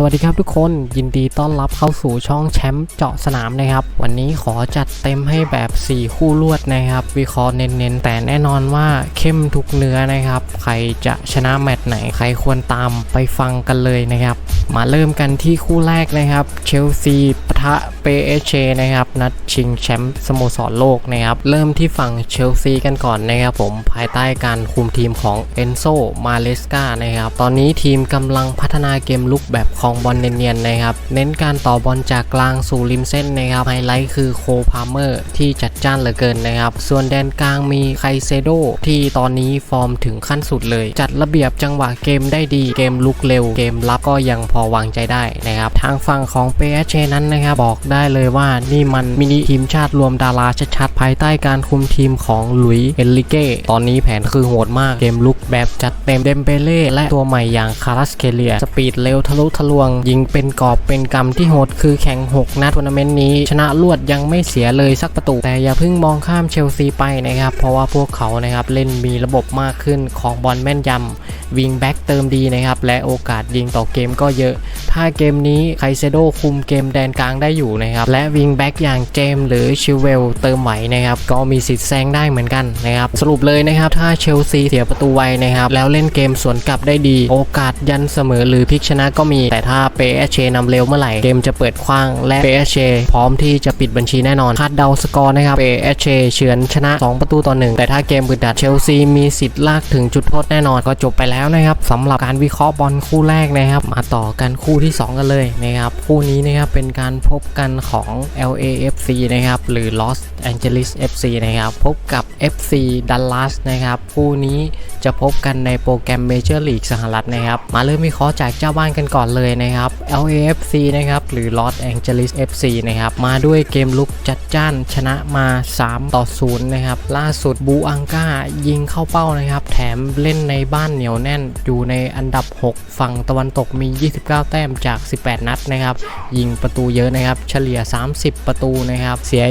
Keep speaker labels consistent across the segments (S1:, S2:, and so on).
S1: สวัสดีครับทุกคนยินดีต้อนรับเข้าสู่ช่องแชมป์เจาะสนามนะครับ วันนี้ขอจัดเต็มให้แบบ 4 คู่ลวดนะครับ วิเคราะห์เน้นๆ แต่แน่นอนว่าเข้มทุกเนื้อนะครับ ใครจะชนะแมตช์ไหนใครควรตามไปฟังกันเลยนะครับ มาเริ่มกันที่คู่แรกนะครับเชลซีปะทะเปเอเชนะครับนัดชิงแชมป์สโมสรโลกนะครับเริ่มที่ฝั่งเชลซีกันก่อนนะครับผมภายใต้การคุมทีมของเอนโซมาเลสกานะครับตอนนี้ทีมกำลังพัฒนาเกมลุกแบบคลองบอลเนียนๆนะครับ เน้นการต่อบอลจากกลางสู่ริมเส้นนะครับ ไฮไลท์คือโคพาเมอร์ที่จัดจ้านเหลือเกินนะครับ ส่วนแดนกลางมีไคเซโดที่ตอนนี้ฟอร์มถึงขั้นสุดเลย จัดระเบียบจังหวะเกมได้ดี เกมลุกเร็ว เกมรับก็ยังพอวางใจได้นะครับ ทางฝั่งของเปเชนั้นนะครับบอกได้เลยว่านี่มันมินิทีมชาติรวมดาราชัดๆภายใต้การคุมทีมของหลุยเอนริเก้ตอนนี้แผนคือโหดมากเกมลุกแบบจัดเต็มเดมเบเล่และตัวใหม่อย่างคารัสเคเลียสปีดเร็วทะลุทะลวง ยิงเป็นกอบเป็นกำที่โหดคือแข่ง 6 นัดทัวร์นาเมนต์นี้ ชนะรวดยังไม่เสียเลยสักประตู แต่อย่าเพิ่งมองข้ามเชลซีไปนะครับ เพราะว่าพวกเขานะครับเล่นมีระบบมากขึ้นของบอลแม่นยำวิงแบ็กเติมดีนะครับ และโอกาสยิงต่อเกมก็เยอะ ถ้าเกมนี้ไคเซโดคุมเกมแดนกลางได้อยู่นะครับ และวิงแบ็กอย่างเจมหรือชิวเวลเติมไหวนะครับก็มีสิทธิ์แซงได้เหมือนกันนะครับสรุปเลยนะครับถ้าเชลซีเสียประตูไวนะครับแล้วเล่นเกมสวนกลับได้ดี โอกาสยันเสมอหรือพลิกชนะก็มีแต่แต่ถ้าเปเอเชนำเร็วเมื่อไหร่เกมจะเปิดคว้างและเปเอเชพร้อมที่จะปิดบัญชีแน่นอนคาดเดาสกอร์นะครับเปเอเชเฉือนชนะ 2 ประตูต่อหนึ่งแต่ถ้าเกมบึดดัดเชลซีมีสิทธิ์ลากถึงจุดโทษแน่นอนก็จบไปแล้วนะครับสำหรับการวิเคราะห์บอลคู่แรกนะครับ มาต่อกันคู่ที่ 2 กันเลยนะครับคู่นี้นะครับเป็นการพบกันของ LAFC นะครับหรือ Los Angeles FC นะครับพบกับ FC Dallas นะครับคู่นี้จะพบกันในโปรแกรม Major League สหรัฐนะครับ มาเริ่มวิเคราะห์จากเจ้าบ้านกันก่อนเลยนะครับ LAFC นะครับ หรือ Los Angeles FC นะครับ มาด้วยเกมลุกจัดจ้านชนะมา 3 ต่อ 0 นะครับ ล่าสุดบูอังกายิงเข้าเป้านะครับ แถมเล่นในบ้านเหนียวแน่น อยู่ในอันดับ 6 ฝั่งตะวันตกมี 29 แต้มจาก 18 นัดนะครับ ยิงประตูเยอะนะครับ เฉลี่ย 30 ประตูนะครับ เสีย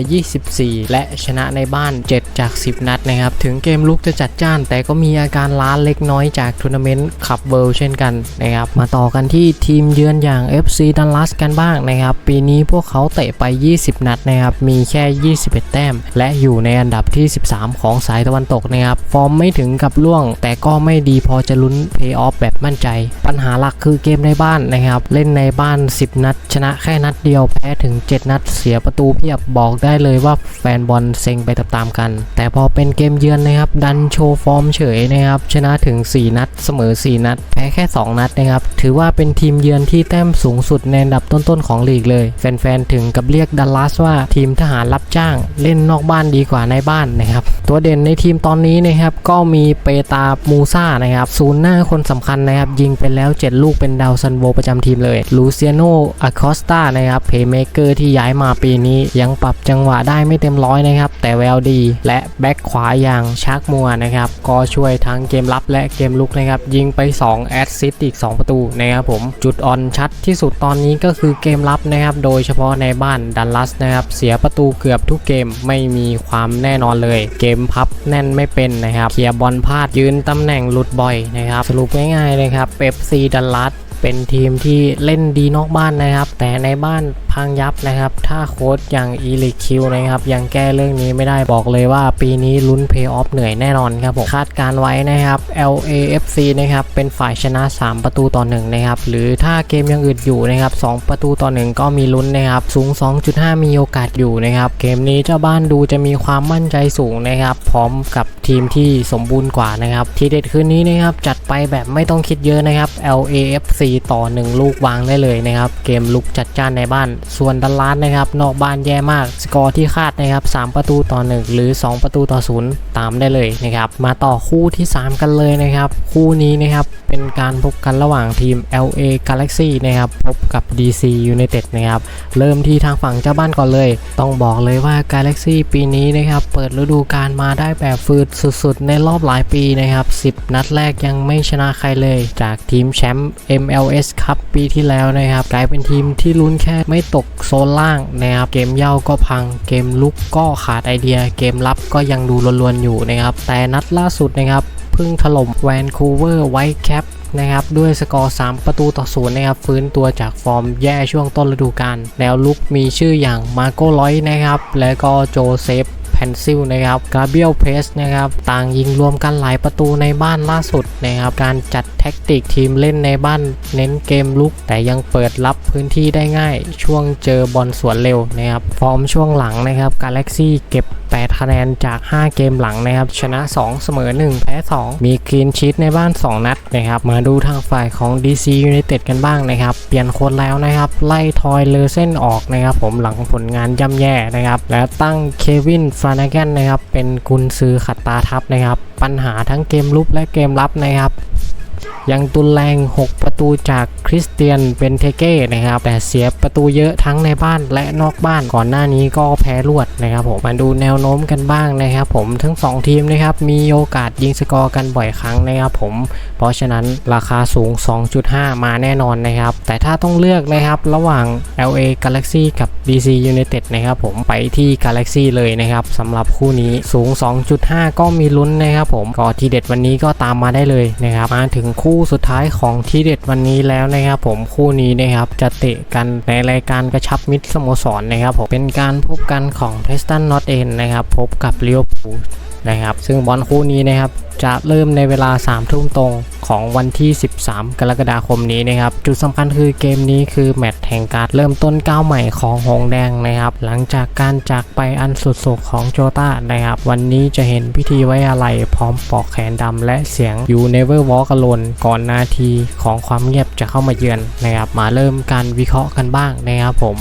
S1: 24 และชนะในบ้าน 7 จาก 10 นัดนะครับ ถึงเกมลุกจะจัดจ้านแต่ก็มีอาการการล้าเล็กน้อยจากทัวร์นาเมนต์คัพเวิลด์เช่นกันนะครับ มาต่อกันที่ทีมเยือนอย่าง FC Dallas กันบ้างนะครับ ปีนี้พวกเขาเตะไป 20 นัดนะครับ มีแค่ 21 แต้ม และอยู่ในอันดับที่ 13 ของสายตะวันตกนะครับ ฟอร์มไม่ถึงกับล่วง แต่ก็ไม่ดีพอจะลุ้นเพย์ออฟแบบมั่นใจ ปัญหาหลักคือเกมในบ้านนะครับ เล่นในบ้าน 10 นัด ชนะแค่นัดเดียวแพ้ถึง 7 นัด เสียประตูเพียบบอกได้เลยว่าแฟนบอลเซ็งไปตามๆกัน แต่พอเป็นเกมเยือนนะครับดันโชว์ฟอร์มเฉยนะครับชนะถึง 4 นัด เสมอ 4 นัด แพ้แค่ 2 นัดนะครับถือว่าเป็นทีมเยือนที่แต้มสูงสุดในอันดับต้นๆของลีกเลย แฟนๆถึงกับเรียกดัลลัสว่าทีมทหารรับจ้าง เล่นนอกบ้านดีกว่าในบ้านนะครับตัวเด่นในทีมตอนนี้นะครับก็มีเปตามูซ่านะครับศูนย์หน้าคนสำคัญนะครับยิงไปแล้ว 7 ลูกเป็นดาวซันโวประจำทีมเลยลูเซียโนอาคอสตานะครับเพย์เมเกอร์ที่ย้ายมาปีนี้ยังปรับจังหวะได้ไม่เต็มร้อยนะครับแต่แววดี และแบ็คขวาอย่างชักมัวนะครับก็ช่วยทั้งเกมรับและเกมลุกนะครับยิงไป 2 แอสซิสต์อีก 2 ประตูนะครับผมจุดอ่อนชัดที่สุดตอนนี้ก็คือเกมรับนะครับโดยเฉพาะในบ้านดัลลัสนะครับเสียประตูเกือบทุกเกมไม่มีความแน่นอนเลย เกมพับแน่นไม่เป็นนะครับเคลียร์บอลพลาดยืนตำแหน่งหลุดบ่อยนะครับสรุปง่ายๆเลยครับเป๊ปซีดัลลัสเป็นทีมที่เล่นดีนอกบ้านนะครับ แต่ในบ้าน พังยับนะครับ ถ้าโค้ชอย่างอีลิคิวนะครับ ยังแก้เรื่องนี้ไม่ได้บอกเลยว่าปีนี้ลุ้นเพย์ออฟเหนื่อยแน่นอนครับผมคาดการไว้นะครับ LAFC นะครับ เป็นฝ่ายชนะ 3 ประตูต่อ1นะครับ หรือถ้าเกมยังอึดอยู่นะครับ 2 ประตูต่อ 1 ก็มีลุ้นนะครับ สูง 2.5 มีโอกาสอยู่นะครับ เกมนี้เจ้าบ้านดูจะมีความมั่นใจสูงนะครับ พร้อมกับทีมที่สมบูรณ์กว่านะครับ ทีเด็ดคืนนี้นะครับ จัดไปแบบไม่ต้องคิดเยอะนะครับ LAFC ต่อ 1 ลูกวางได้เลยนะครับ เกมลุกจัดจ้านในบ้านส่วนดัลลัสนะครับนอกบ้านแย่มาก สกอร์ที่คาดนะครับ 3 ประตูต่อ 1 หรือ 2 ประตูต่อ 0 ตามได้เลยนะครับ มาต่อคู่ที่ 3 กันเลยนะครับ คู่นี้นะครับเป็นการพบกันระหว่างทีม LA Galaxy นะครับพบกับ DC United นะครับเริ่มที่ทางฝั่งเจ้าบ้านก่อนเลย ต้องบอกเลยว่า Galaxy ปีนี้นะครับเปิดฤดูกาลมาได้แบบฟืดสุดๆ ในรอบหลายปีนะครับ 10 นัดแรกยังไม่ชนะใครเลย จากทีมแชมป์ MLS ครับปีที่แล้วนะครับกลายเป็นทีมที่ลุ้นแค่ไม่ตตกโซนล่างนะครับเกมเย่าก็พังเกมลุกก็ขาดไอเดีย เกมรับก็ยังดูลวนๆอยู่นะครับ แต่นัดล่าสุดนะครับเพิ่งถล่มแวนคูเวอร์ไวท์แคปนะครับด้วยสกอร์ 3 ประตูต่อศูนย์นะครับฟื้นตัวจากฟอร์มแย่ช่วงต้นฤดูกาลแนวลุกมีชื่ออย่างมาโกลอยนะครับ และก็โจเซฟ พนซิลนะครับกาเบียลเพสนะครับต่างยิงรวมกันหลายประตูในบ้านล่าสุดนะครับการจัดแท็กติกทีมเล่นในบ้านเน้นเกมลุก แต่ยังเปิดรับพื้นที่ได้ง่าย ช่วงเจอบอลสวนเร็วนะครับฟอร์มช่วงหลังนะครับกาแล็กซี่เก็บ 8 คะแนนจาก 5 เกมหลังนะครับ ชนะ 2 เสมอ 1 แพ้ 2 มีคลีนชีตในบ้าน 2 นัดนะครับ มาดูทางฝ่ายของ DC United กันบ้างนะครับ เปลี่ยนคนแล้วนะครับ ไล่ทอยเลอเส้นออกนะครับ ผมหลังผลงานย่ำแย่นะครับ และตั้งเควินฟานาแกนนะครับ เป็นกุนซือขัดตาทัพนะครับ ปัญหาทั้งเกมลุกและเกมรับนะครับ ยังตุนแรง 6 ประตูจากคริสเตียนเบนเทเก้นะครับแต่เสียประตูเยอะทั้งในบ้านและนอกบ้านก่อนหน้านี้ก็แพ้รวดนะครับผมมาดูแนวโน้มกันบ้างนะครับผมทั้ง 2 ทีมนะครับมีโอกาสยิงสกอร์กันบ่อยครั้งนะครับผมเพราะฉะนั้นราคาสูง 2.5 มาแน่นอนนะครับแต่ถ้าต้องเลือกนะครับระหว่าง LA Galaxy กับ DC United นะครับผมไปที่ Galaxy เลยนะครับสำหรับคู่นี้สูง 2.5 ก็มีลุ้นนะครับผมก็ทีเด็ดวันนี้ก็ตามมาได้เลยนะครับมาถึงคูู่่สุดท้ายของทีเด็ดวันนี้แล้วนะครับผมคู่นี้นะครับจะเตะกันในรายการกระชับมิตรสโมสรนะครับผมเป็นการพบกันของเพสตันนอตเอนนะครับพบกับเลี้ยวผู นะครับ ซึ่งบอลคู่นี้นะครับจะเริ่มในเวลา3ทุ่มตรงของวันที่ 13 กรกฎาคมนี้นะครับ จุดสำคัญคือเกมนี้คือแมตช์แห่งการเริ่มต้นก้าวใหม่ของหงแดงนะครับ หลังจากการจากไปอันสุดโศกของโจต้านะครับ วันนี้จะเห็นพิธีไว้อะไรพร้อมปอกแขนดำและเสียง You Never Walk Alone ก่อนนาทีของความเงียบจะเข้ามาเยือนนะครับ มาเริ่มการวิเคราะห์กันบ้างนะครับผม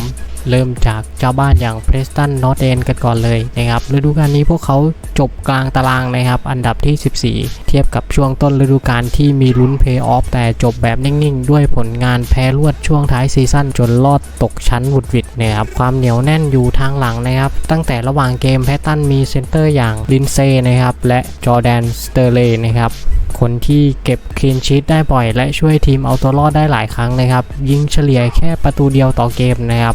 S1: เริ่มจากเจ้าบ้านอย่างเพรสตันนอตเอนกันก่อนเลยนะครับฤดูกาลนี้พวกเขาจบกลางตารางนะครับ อันดับที่ 14 เทียบกับช่วงต้นฤดูกาลที่มีลุ้นเพย์ออฟแต่จบแบบนิ่ง ๆ ด้วยผลงานแพ้รวดช่วงท้ายซีซั่นจนลอดตกชั้นหวุดวิดนะครับความเหนียวแน่นอยู่ทางหลังนะครับ ตั้งแต่ระหว่างเกมแพตตันมีเซนเตอร์อย่างลินเซ่นะครับและจอแดนสเตอร์เลนะครับ คนที่เก็บคลีนชีตได้บ่อย และช่วยทีมเอาตัวรอดได้หลายครั้งนะครับ ยิงเฉลี่ยแค่ประตูเดียวต่อเกมนะครับ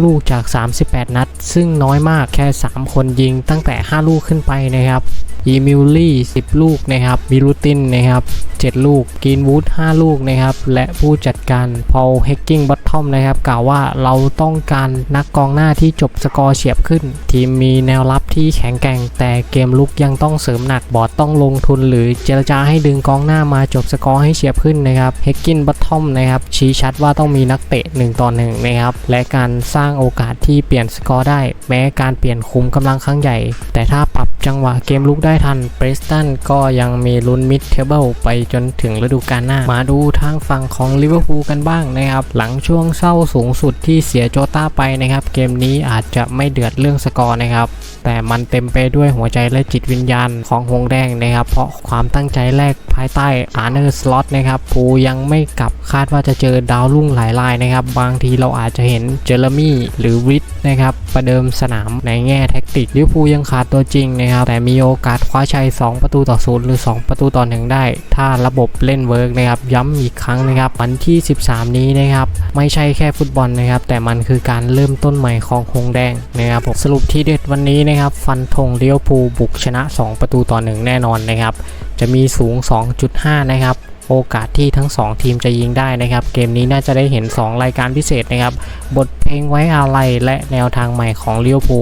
S1: 39 ลูกจาก 38 นัด ซึ่งน้อยมากแค่ 3 คนยิงตั้งแต่ 5 ลูกขึ้นไปนะครับอีมิลลี่ 10 ลูกนะครับมิลูตินนะครับ 7 ลูกกินวูด 5 ลูกนะครับ และผู้จัดการพอลเฮกกิ้งบัตทอมนะครับ กล่าวว่าเราต้องการนักกองหน้าที่จบสกอร์เฉียบขึ้น ทีมมีแนวรับที่แข็งแกร่ง แต่เกมลุกยังต้องเสริมหนักบอดต้องลงทุนหรือเจรจาให้ดึงกองหน้ามาจบสกอร์ให้เฉียบขึ้นนะครับเฮกกินบัตทอมนะครับชี้ชัดว่าต้องมีนักเตะ1ต่อ1นะครับและการสร้างโอกาสที่เปลี่ยนสกอร์ได้ แม้การเปลี่ยนคุมกำลังครั้งใหญ่ แต่ถ้าปรับจังหวะเกมลุกได้ทันเบรสตันก็ยังมีลุ้นมิดเทเบิลไปจนถึงฤดูกาลหน้า มาดูทางฝั่งของลิเวอร์พูลกันบ้างนะครับหลังช่วงเศร้าสูงสุดที่เสียโจต้าไปนะครับเกมนี้อาจจะไม่เดือดเรื่องสกอร์นะครับ แต่มันเต็มไปด้วยหัวใจและจิตวิญญาณของหงแดงนะครับ เพราะความตั้งใจแรกภายใต้อาร์เนอร์สล็อตนะครับภูยังไม่กลับคาดว่าจะเจอดาวรุ่งหลายรายนะครับ บางทีเราอาจจะเห็นเจอร์มี่หรือวิทนะครับประเดิมสนามในแง่แท็ก ติกลิเวอร์พูลยังขาดตัวจริงนะครับ แต่มีโอกาสคว้าชัย 2 ประตูต่อศูนย์หรือ 2 ประตูต่อหนึ่งได้ ถ้าระบบเล่นเวิร์กนะครับ ย้ำอีกครั้งนะครับ วันที่ 13 นี้นะครับ ไม่ใช่แค่ฟุตบอลนะครับ แต่มันคือการเริ่มต้นใหม่ของหงแดงนะครับผมสรุปที่เด็ดวันนี้นะครับ ฟันธงเลี้ยวภูลบุกชนะ 2 ประตูต่อหนึ่งแน่นอนนะครับ จะมีสูง 2.5 นะครับโอกาสที่ทั้ง 2 ทีมจะยิงได้นะครับ เกมนี้น่าจะได้เห็น 2 รายการพิเศษนะครับ บทเพลงไว้อาลัยและแนวทางใหม่ของเลี้ยวภู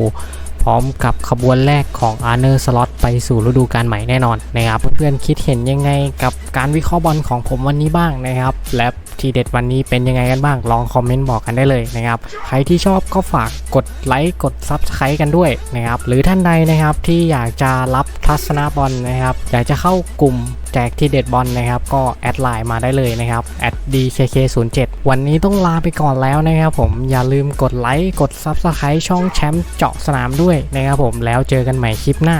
S1: พร้อมกับขบวนแรกของอาร์เนอร์สล็อตไปสู่ฤดูกาลใหม่แน่นอนนะครับเพื่อนๆคิดเห็นยังไงกับการวิเคราะห์บอลของผมวันนี้บ้างนะครับ และ ทีเด็ดวันนี้เป็นยังไงกันบ้างลองคอมเมนต์บอกกันได้เลยนะครับใครที่ชอบก็ฝากกดไลค์กด Subscribe กันด้วยนะครับหรือท่านใดนะครับที่อยากจะรับทัศนาบอลนะครับอยากจะเข้ากลุ่มแจกที่เด็ดบอลนะครับ ก็แอดไลน์มาได้เลยนะครับ @dkk07 วันนี้ต้องลาไปก่อนแล้วนะครับผมอย่าลืมกดไลค์ กด Subscribe ช่องแชมป์เจาะสนามด้วยนะครับผมแล้วเจอกันใหม่คลิปหน้า